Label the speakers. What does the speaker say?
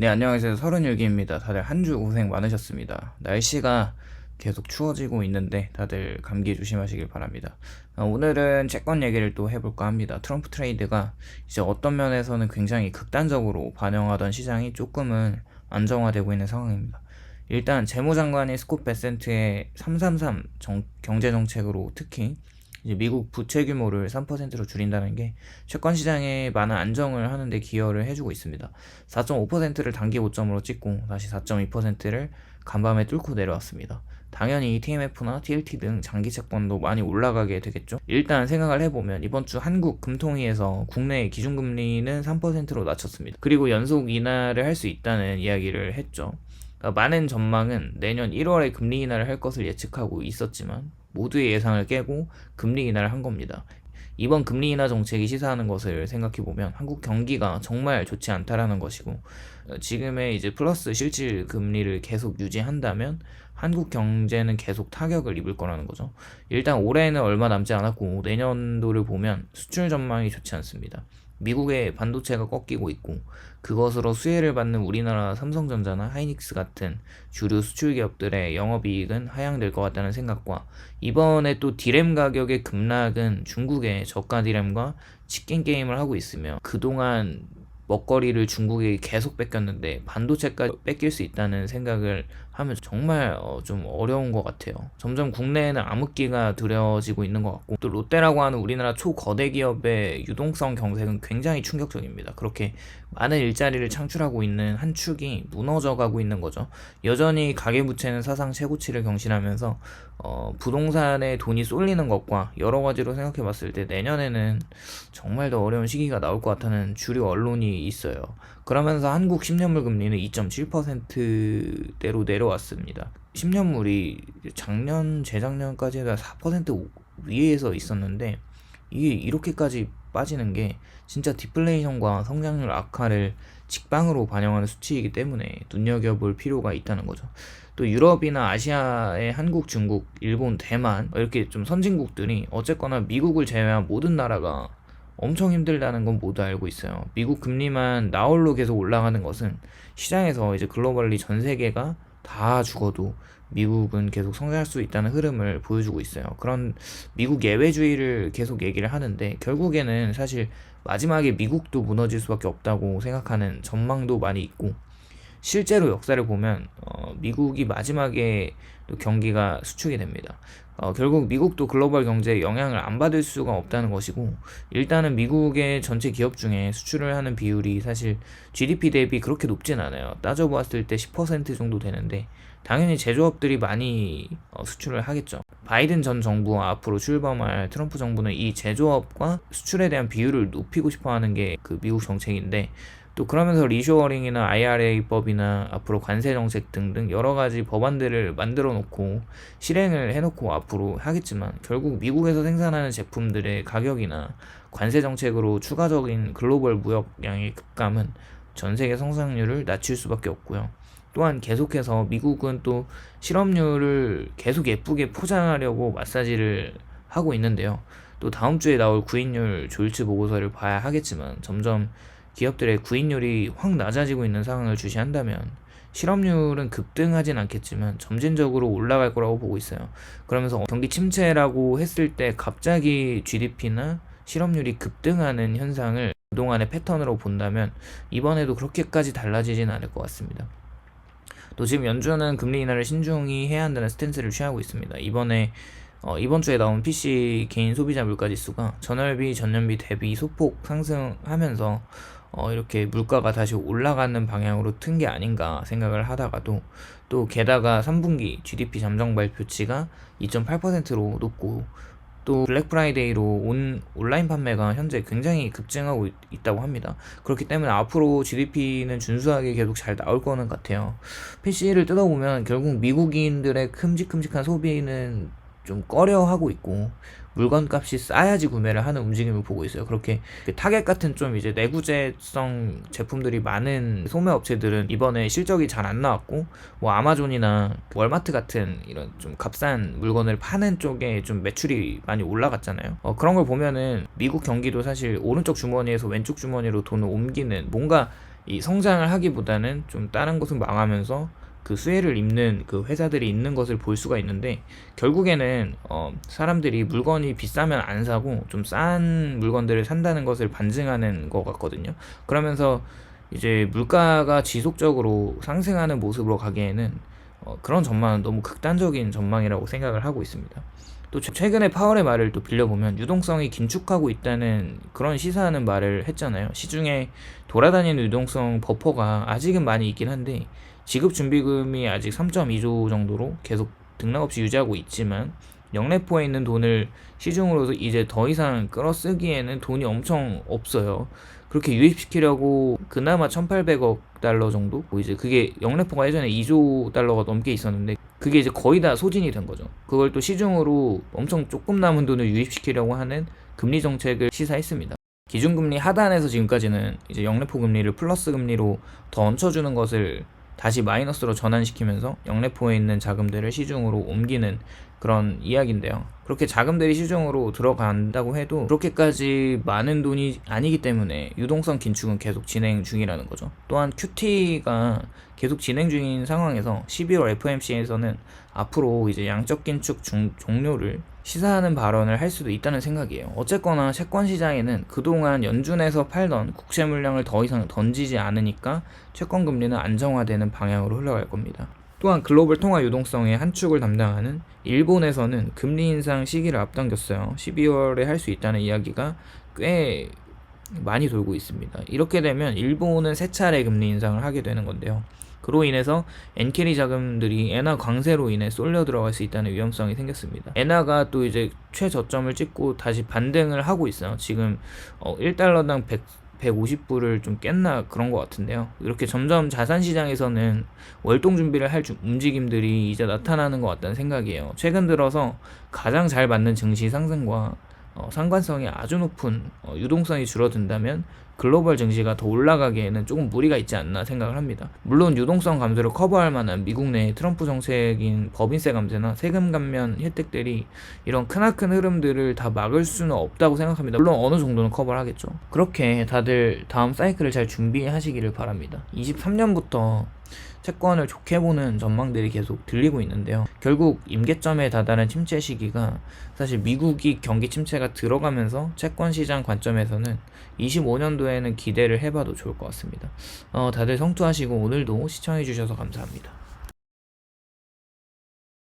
Speaker 1: 네, 안녕하세요. 36기입니다. 다들 한 주 고생 많으셨습니다. 날씨가 계속 추워지고 있는데 다들 감기 조심하시길 바랍니다. 어, 오늘은 채권 얘기를 또 해볼까 합니다. 트럼프 트레이드가 이제 어떤 면에서는 굉장히 극단적으로 반영하던 시장이 조금은 안정화되고 있는 상황입니다. 일단 재무장관이 스콧 베센트의 333 정- 경제정책으로 특히 미국 부채 규모를 3%로 줄인다는 게 채권 시장에 많은 안정을 하는 데 기여를 해주고 있습니다. 4.5%를 단기 고점으로 찍고 다시 4.2%를 간밤에 뚫고 내려왔습니다. 당연히 TMF나 TLT 등 장기 채권도 많이 올라가게 되겠죠. 일단 생각을 해보면 이번 주 한국 금통위에서 국내 기준금리는 3%로 낮췄습니다. 그리고 연속 인하를 할 수 있다는 이야기를 했죠. 그러니까 많은 전망은 내년 1월에 금리 인하를 할 것을 예측하고 있었지만 모두의 예상을 깨고 금리 인하를 한 겁니다. 이번 금리 인하 정책이 시사하는 것을 생각해 보면 한국 경기가 정말 좋지 않다라는 것이고 어, 지금의 이제 플러스 실질 금리를 계속 유지한다면 한국 경제는 계속 타격을 입을 거라는 거죠. 일단 올해는 얼마 남지 않았고 내년도를 보면 수출 전망이 좋지 않습니다. 미국의 반도체가 꺾이고 있고 그것으로 수혜를 받는 우리나라 삼성전자나 하이닉스 같은 주류 수출 기업들의 영업이익은 하향될 것 같다는 생각과 이번에 또 디램 가격의 급락은 중국의 저가 디램과 치킨 게임을 하고 있으며 그동안 먹거리를 중국에 계속 뺏겼는데 반도체까지 뺏길 수 있다는 생각을 하면 정말 어, 좀 어려운 것 같아요. 점점 국내에는 암흑기가 들여지고 있는 것 같고 또 롯데라고 하는 우리나라 초거대 기업의 유동성 경색은 굉장히 충격적입니다. 그렇게 많은 일자리를 창출하고 있는 한 축이 무너져 가고 있는 거죠. 여전히 가계부채는 사상 최고치를 경신하면서 어, 부동산에 돈이 쏠리는 것과 여러 가지로 생각해 봤을 때 내년에는 정말 더 어려운 시기가 나올 것 같다는 주류 언론이 있어요. 그러면서 한국 10년물 금리는 2.7%대로 내려 왔습니다. 10년물이 작년, 재작년까지 는4% 위에서 있었는데 이게 이렇게까지 빠지는 게 진짜 디플레이션과 성장률 악화를 직방으로 반영하는 수치이기 때문에 눈여겨볼 필요가 있다는 거죠. 또 유럽이나 아시아의 한국, 중국, 일본, 대만 이렇게 좀 선진국들이 어쨌거나 미국을 제외한 모든 나라가 엄청 힘들다는 건 모두 알고 있어요. 미국 금리만 나홀로 계속 올라가는 것은 시장에서 이제 글로벌리 전 세계가 다 죽어도 미국은 계속 성장할 수 있다는 흐름을 보여주고 있어요. 그런 미국 예외주의를 계속 얘기를 하는데 결국에는 사실 마지막에 미국도 무너질 수밖에 없다고 생각하는 전망도 많이 있고 실제로 역사를 보면 어, 미국이 마지막에 또 경기가 수축이 됩니다. 어, 결국 미국도 글로벌 경제에 영향을 안 받을 수가 없다는 것이고 일단은 미국의 전체 기업 중에 수출을 하는 비율이 사실 GDP 대비 그렇게 높진 않아요. 따져보았을 때 10% 정도 되는데 당연히 제조업들이 많이 어, 수출을 하겠죠. 바이든 전 정부와 앞으로 출범할 트럼프 정부는 이 제조업과 수출에 대한 비율을 높이고 싶어 하는 게 그 미국 정책인데 또 그러면서 리쇼어링이나 IRA법이나 앞으로 관세 정책 등등 여러 가지 법안들을 만들어 놓고 실행을 해 놓고 앞으로 하겠지만 결국 미국에서 생산하는 제품들의 가격이나 관세 정책으로 추가적인 글로벌 무역량의 급감은 전 세계 성장률을 낮출 수밖에 없고요. 또한 계속해서 미국은 또 실업률을 계속 예쁘게 포장하려고 마사지를 하고 있는데요. 또 다음 주에 나올 구인율 조일치 보고서를 봐야 하겠지만 점점 기업들의 구인율이 확 낮아지고 있는 상황을 주시한다면 실업률은 급등하진 않겠지만 점진적으로 올라갈 거라고 보고 있어요. 그러면서 경기 침체라고 했을 때 갑자기 GDP나 실업률이 급등하는 현상을 그동안의 패턴으로 본다면 이번에도 그렇게까지 달라지진 않을 것 같습니다. 또 지금 연준은 금리 인하를 신중히 해야 한다는 스탠스를 취하고 있습니다. 이번에 어, 이번 주에 나온 PC 개인 소비자 물가 지수가 전월비 전년비 대비 소폭 상승하면서 어, 이렇게 물가가 다시 올라가는 방향으로 튼 게 아닌가 생각을 하다가도 또 게다가 3분기 GDP 잠정 발표치가 2.8%로 높고 또 블랙 프라이데이로 온 온라인 판매가 현재 굉장히 급증하고 있, 있다고 합니다. 그렇기 때문에 앞으로 GDP는 준수하게 계속 잘 나올 거는 같아요. PC를 뜯어보면 결국 미국인들의 큼직큼직한 소비는 좀 꺼려하고 있고 물건 값이 싸야지 구매를 하는 움직임을 보고 있어요. 그렇게 그 타겟 같은 좀 이제 내구재성 제품들이 많은 소매 업체들은 이번에 실적이 잘 안 나왔고 뭐 아마존이나 월마트 같은 이런 좀 값싼 물건을 파는 쪽에 좀 매출이 많이 올라갔잖아요. 어, 그런 걸 보면은 미국 경기도 사실 오른쪽 주머니에서 왼쪽 주머니로 돈을 옮기는 뭔가 이 성장을 하기보다는 좀 다른 것을 망하면서 그 수혜를 입는 그 회사들이 있는 것을 볼 수가 있는데 결국에는 어 사람들이 물건이 비싸면 안 사고 좀 싼 물건들을 산다는 것을 반증하는 것 같거든요. 그러면서 이제 물가가 지속적으로 상승하는 모습으로 가기에는 어 그런 전망은 너무 극단적인 전망이라고 생각을 하고 있습니다. 또 최- 최근에 파월의 말을 또 빌려보면 유동성이 긴축하고 있다는 그런 시사하는 말을 했잖아요. 시중에 돌아다니는 유동성 버퍼가 아직은 많이 있긴 한데 지급 준비금이 아직 3.2조 정도로 계속 등락 없이 유지하고 있지만 영래포에 있는 돈을 시중으로 이제 더 이상 끌어쓰기에는 돈이 엄청 없어요. 그렇게 유입시키려고 그나마 1,800억 달러 정도? 뭐 이제 그게 영래포가 예전에 2조 달러가 넘게 있었는데 그게 이제 거의 다 소진이 된 거죠. 그걸 또 시중으로 엄청 조금 남은 돈을 유입시키려고 하는 금리 정책을 시사했습니다. 기준금리 하단에서 지금까지는 이제 영래포 금리를 플러스 금리로 더 얹혀주는 것을 다시 마이너스로 전환시키면서 영래포에 있는 자금들을 시중으로 옮기는 그런 이야기인데요. 그렇게 자금들이 시중으로 들어간다고 해도 그렇게까지 많은 돈이 아니기 때문에 유동성 긴축은 계속 진행 중이라는 거죠. 또한 QT가 계속 진행 중인 상황에서 12월 FOMC에서는 앞으로 이제 양적 긴축 중, 종료를 시사하는 발언을 할 수도 있다는 생각이에요. 어쨌거나 채권 시장에는 그동안 연준에서 팔던 국채 물량을 더 이상 던지지 않으니까 채권 금리는 안정화되는 방향으로 흘러갈 겁니다. 또한 글로벌 통화 유동성의 한 축을 담당하는 일본에서는 금리 인상 시기를 앞당겼어요. 12월에 할 수 있다는 이야기가 꽤 많이 돌고 있습니다. 이렇게 되면 일본은 세 차례 금리 인상을 하게 되는 건데요. 그로 인해서 엔캐리 자금들이 엔화 강세로 인해 쏠려 들어갈 수 있다는 위험성이 생겼습니다. 엔화가 또 이제 최저점을 찍고 다시 반등을 하고 있어요. 지금 어 1달러당 100 150불을 좀 깼나 그런 것 같은데요. 이렇게 점점 자산 시장에서는 월동 준비를 할 주- 움직임들이 이제 나타나는 것 같다는 생각이에요. 최근 들어서 가장 잘 맞는 증시 상승과 어, 상관성이 아주 높은 어, 유동성이 줄어든다면 글로벌 증시가 더 올라가기에는 조금 무리가 있지 않나 생각을 합니다. 물론 유동성 감소를 커버할 만한 미국 내 트럼프 정책인 법인세 감세나 세금 감면 혜택들이 이런 크나큰 흐름들을 다 막을 수는 없다고 생각합니다. 물론 어느 정도는 커버를 하겠죠. 그렇게 다들 다음 사이클을 잘 준비하시기를 바랍니다. 23년부터 채권을 좋게 보는 전망들이 계속 들리고 있는데요. 결국 임계점에 다다른 침체 시기가 사실 미국이 경기 침체가 들어가면서 채권 시장 관점에서는 25년도에는 기대를 해봐도 좋을 것 같습니다. 어, 다들 성투하시고 오늘도 시청해주셔서 감사합니다.